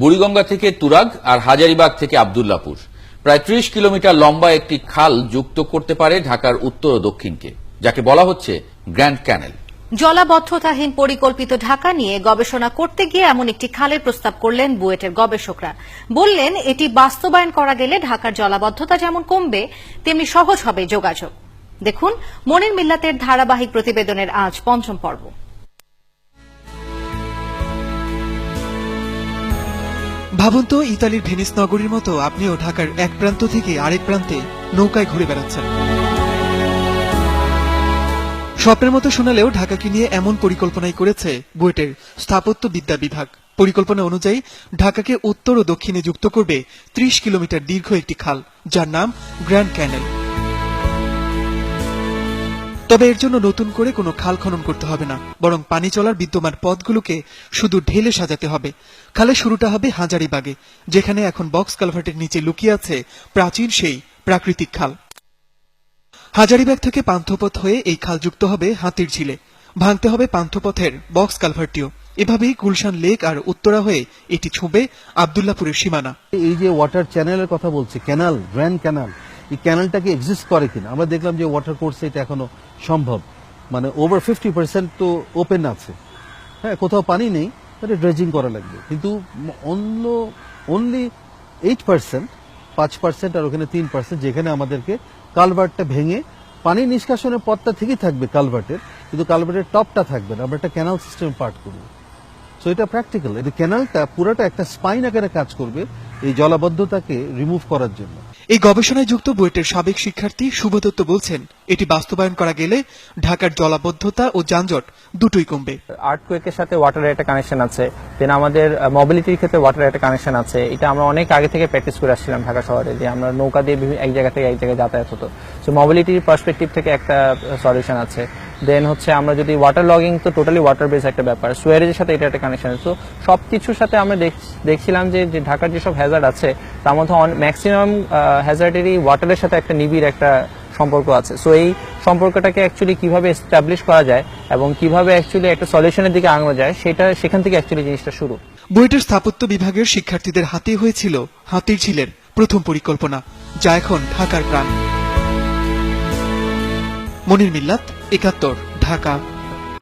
বুড়িগঙ্গা থেকে তুরাগ আর হাজারিবাগ থেকে আবদুল্লাপুর। প্রায় ত্রিশ কিলোমিটার লম্বা একটি খাল যুক্ত করতে পারে ঢাকার উত্তর ও দক্ষিণকে, যাকে বলা হচ্ছে গ্র্যান্ড ক্যানেল। জলাবদ্ধতাহীন পরিকল্পিত ঢাকা নিয়ে গবেষণা করতে গিয়ে এমন একটি খালের প্রস্তাব করলেন বুয়েটের গবেষকরা। বললেন, এটি বাস্তবায়ন করা গেলে ঢাকার জলাবদ্ধতা যেমন কমবে, তেমনি সহজ হবে যোগাযোগ। দেখুন, মনির মিল্লাতের ধারাবাহিক প্রতিবেদনের আজ পঞ্চম পর্ব। ভাবুন তো, ইতালির ভেনিস নগরীর মতো আপনিও ঢাকার এক প্রান্ত থেকে আরেক প্রান্তে নৌকায় ঘুরে বেড়াচ্ছেন। স্বপ্নের মতো শোনালেও ঢাকাকে নিয়ে এমন পরিকল্পনাই করেছে বুয়েটের স্থাপত্য বিদ্যা বিভাগ। পরিকল্পনা অনুযায়ী ঢাকাকে উত্তর ও দক্ষিণে যুক্ত করবে ত্রিশ কিলোমিটার দীর্ঘ একটি খাল, যার নাম গ্র্যান্ড ক্যানেল। তবে এর জন্য নতুন করে কোনো খাল খনন করতে হবে না, বরং পানি চলার বিদ্যমান পথগুলোকে শুধু ঢেলে সাজাতে হবে। খালের শুরুটা হবে হাজারিবাগে, যেখানে এখন বক্স কালভার্টের নিচে লুকিয়ে আছে প্রাচীন সেই প্রাকৃতিক খাল। হাজারিবাগ থেকে পান্থপথ হয়ে এই খাল যুক্ত হবে হাতির ঝিলে। ভাঙতে হবে পান্থপথের বক্স কালভার্টিও এভাবেই গুলশান লেক আর উত্তরা হয়ে এটি ছুঁবে আবদুল্লাপুরের সীমানা। এই যে ওয়াটার চ্যানেলের কথা বলছি, ক্যানাল, গ্র্যান্ড ক্যানাল। এই ক্যানালটা কি এক্সিস্ট করে কিনা? আমরা দেখলাম যে ওয়াটার কোর্সে এটা এখনও সম্ভব। মানে ওভার ফিফটি পার্সেন্ট তো ওপেন আছে। হ্যাঁ কোথাও পানি নেই, তাহলে ড্রেজিং করা লাগবে। কিন্তু অন্য অনলি এইট পার্সেন্ট পাঁচ পার্সেন্ট আর ওখানে তিন পার্সেন্ট যেখানে আমাদেরকে কালভার্টটা ভেঙে পানি নিষ্কাশনের পথটা ঠিকই থাকবে কালভার্টের কিন্তু কালভার্টের টপটা থাকবে না। আমরা একটা ক্যানাল সিস্টেম পার্ট করব। সো এটা প্র্যাকটিক্যাল এই ক্যানালটা পুরোটা একটা স্পাইন আকারে কাজ করবে এই জলাবদ্ধতাকে রিমুভ করার জন্য। এই গবেষণায় যুক্ত বুয়েটের সাবেক শিক্ষার্থী শুভদত্ত বলছেন, এটি বাস্তবায়ন করা গেলে ঢাকার জলাবদ্ধতা ও যানজট দুটোই কমবে। আর্টকুয়েকের সাথে ওয়াটারের একটা কানেকশন আছে দেন আমাদের মোবিলিটির ক্ষেত্রে ওয়াটারের একটা কানেকশন আছে। এটা আমরা অনেক আগে থেকে প্র্যাকটিস করে আসছিলাম ঢাকা শহরে, যে আমরা নৌকা দিয়ে এক জায়গা থেকে এক জায়গায় যাতায়াত হতো। সো মোবিলিটির পার্সপেক্টিভ থেকে একটা সলিউশন আছে। দেন হচ্ছে আমরা যদি ওয়াটার লগিং তো টোটালি ওয়াটার বেস একটা ব্যাপার। সুয়ারেজের সাথে এটা একটা কানেকশন তো সব কিছুর সাথে আমরা দেখ- দেখছিলাম যে ঢাকার যেসব হ্যাজার্ড আছে, তার মধ্যে ম্যাক্সিমাম হ্যাজার্ডেরই ওয়াটারের সাথে একটা নিবিড় একটা সম্পর্ক আছে। সো এই সম্পর্কটাকে অ্যাকচুয়ালি কীভাবে এস্টাবলিশ করা যায় এবং কীভাবে অ্যাকচুয়ালি একটা সলিউশনের দিকে আগানো যায়, সেটা, সেখান থেকে অ্যাকচুয়ালি জিনিসটা শুরু। বুয়েটের স্থাপত্য বিভাগের শিক্ষার্থীদের হাতে হয়েছিল হাতির ঝিলের প্রথম পরিকল্পনা, যা এখন ঢাকার প্রাণ। মনির মিল্লাত একাত্তর ঢাকা।